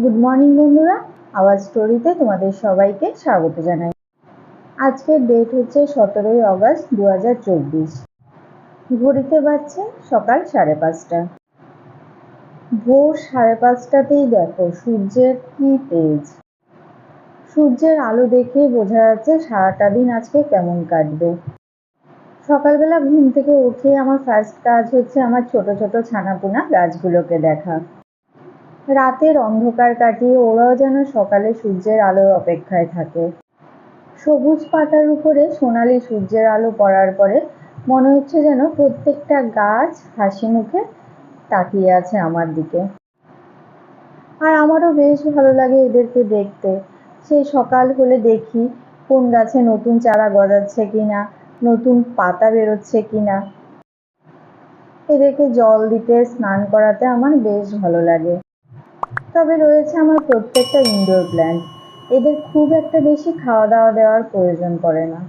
Good morning বন্ধুরা। আওয়াজ স্টোরিতে তোমাদের সবাইকে স্বাগত জানাই। আজকের ডেট হচ্ছে সতেরোই আগস্ট দু হাজার চব্বিশ। ঘড়িতে বাজছে সকাল সাড়ে পাঁচটা। ভোর সাড়ে পাঁচটাতেই দেখো সূর্যের কি তেজ। সূর্যের আলো দেখে বোঝা যাচ্ছে সারাটা দিন আজকে কেমন কাটবে। সকালবেলা ঘুম থেকে উঠে আমার ফার্স্ট কাজ হচ্ছে আমার ছোট ছোট ছানাপোনা গাছগুলোকে দেখা। রাতের অন্ধকার কাটিয়ে ওরাও যেন সকালে সূর্যের আলোর অপেক্ষায় থাকে। সবুজ পাতার উপরে সোনালি সূর্যের আলো পড়ার পরে মনে হচ্ছে যেন প্রত্যেকটা গাছ হাসি মুখে তাকিয়ে আছে আমার দিকে। আর আমারও বেশ ভালো লাগে এদেরকে দেখতে। সেই সকাল হলে দেখি কোন গাছে নতুন চারা গজাচ্ছে কিনা, নতুন পাতা বেরোচ্ছে কিনা। এদেরকে জল দিতে, স্নান করাতে আমার বেশ ভালো লাগে। তবে রয়েছে আমার প্রত্যেকটা ইনডোর প্ল্যান্ট এদের খুব একটা বেশি খাওয়া দাওয়া দেওয়ার প্রয়োজন পড়ে না।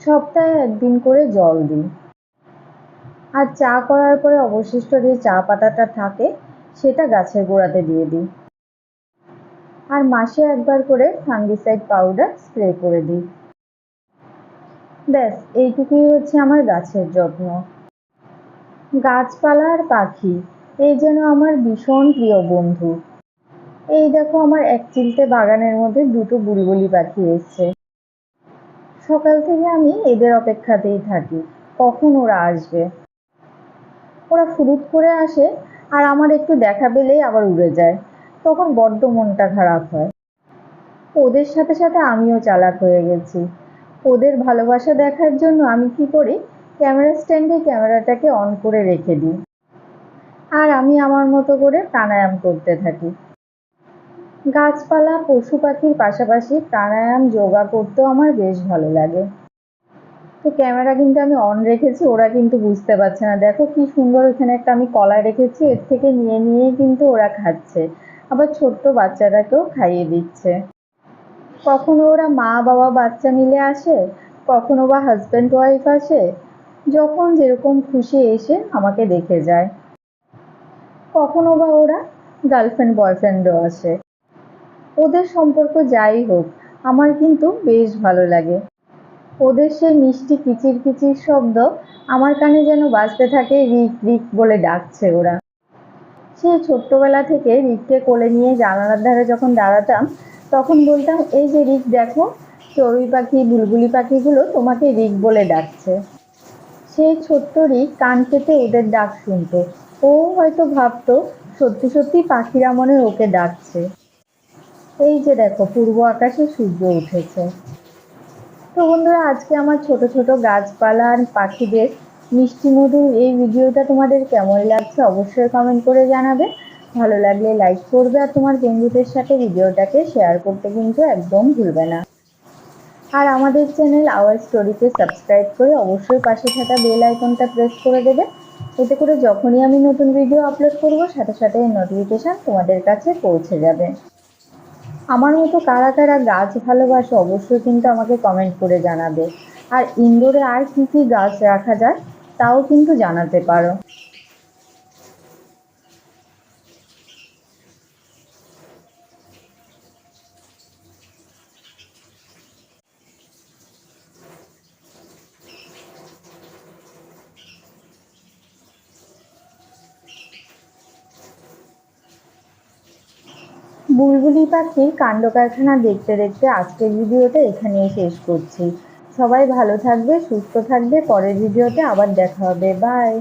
সপ্তাহে একদিন করে জল দিই। আর চা করার পরে অবশিষ্ট যে চা পাতাটা থাকে, সেটা গাছের গোড়াতে দিয়ে দিই। আর মাসে একবার করে ফাঙ্গিসাইড পাউডার স্প্রে করে দিই। ব্যাস, এইটুকুই হচ্ছে আমার গাছের যত্ন। গাছপালা আর পাখি। এই যেন আমার ভীষণ প্রিয় বন্ধু। এই দেখো আমার এক চিলতে বাগানের মধ্যে দুটো বুলবুলি পাখি এসছে। সকাল থেকে আমি এদের অপেক্ষাতেই থাকি, কখন ওরা আসবে। ওরা ফুরুত করে আসে আর আমার একটু দেখা পেলেই আবার উড়ে যায়, তখন বড্ড মনটা খারাপ হয়। ওদের সাথে সাথে আমিও চালাক হয়ে গেছি। ওদের ভালোবাসা দেখার জন্য আমি কি করি, ক্যামেরা স্ট্যান্ডে ক্যামেরাটাকে অন করে রেখে দিই। আর আমি আমার মতো করে প্রাণায়াম করতে থাকি। গাছপালা, পশু পাখির পাশাপাশি প্রাণায়াম, যোগা করতেও আমার বেশ ভালো লাগে। তো ক্যামেরা কিন্তু আমি অন রেখেছি, ওরা কিন্তু বুঝতে পারছে না। দেখো কি সুন্দর এখানে একটা আমি কলা রেখেছি, এর থেকে নিয়ে নিয়েই কিন্তু ওরা খাচ্ছে। আবার ছোট্ট বাচ্চাটাকেও খাইয়ে দিচ্ছে। কখনো ওরা মা বাবা বাচ্চা মিলে আসে, কখনো বা হাজব্যান্ড ওয়াইফ আসে, যখন যেরকম খুশি এসে আমাকে দেখে যায়। কখনো বা ওরা গার্লফ্রেন্ড বয়ফ্রেন্ডও আসে। ওদের সম্পর্ক যাই হোক, আমার কিন্তু বেশ ভালো লাগে। ওদের সেই মিষ্টি কিচির কিচির শব্দ আমার কানে যেন বাজতে থাকে, রিক রিক বলে ডাকছে ওরা। সেই ছোট্টবেলা থেকে রিককে কোলে নিয়ে জানালার ধারে যখন দাঁড়াতাম, তখন বলতাম, এই যে রিক, দেখো, চড়ুই পাখি, বুলবুলি পাখিগুলো তোমাকে রিক বলে ডাকছে। সেই ছোট্ট রিক কান পেতে ওদের ডাক শুনতো। ও হয়তো ভাবতো, সত্যি সত্যি পাখিরা মনে ওকে ডাকছে। এই যে দেখো, পূর্ব আকাশে সূর্য উঠেছে। তো বন্ধুরা, আজকে আমার ছোট ছোট গাছপালা আর পাখিদের মিষ্টি মধুর এই ভিডিওটা তোমাদের কেমন লাগছে অবশ্যই কমেন্ট করে জানাবে। ভালো লাগলে লাইক করবে আর তোমার বন্ধুদের সাথে ভিডিওটাকে শেয়ার করতে কিন্তু একদম ভুলবে না। আর আমাদের চ্যানেল আওয়ার স্টোরিতে সাবস্ক্রাইব করে অবশ্যই পাশে থাকা বেল আইকনটা প্রেস করে দেবে। এতে করে যখনই আমি নতুন ভিডিও আপলোড করব, সাথে সাথে এই নোটিফিকেশান তোমাদের কাছে পৌঁছে যাবে। আমার মতো কারা কারা গাছ ভালোবাসে, অবশ্যই কিন্তু আমাকে কমেন্ট করে জানাবে। আর ইনডোরে আর কী কী গাছ রাখা যায়, তাও কিন্তু জানাতে পারো। বুলবুলি পাখির কাণ্ড কারখানা দেখতে দেখতে আজকের ভিডিওতে এখানেই শেষ করছি। সবাই ভালো থাকবে, সুস্থ থাকবে, পরের ভিডিওতে আবার দেখা হবে। বাই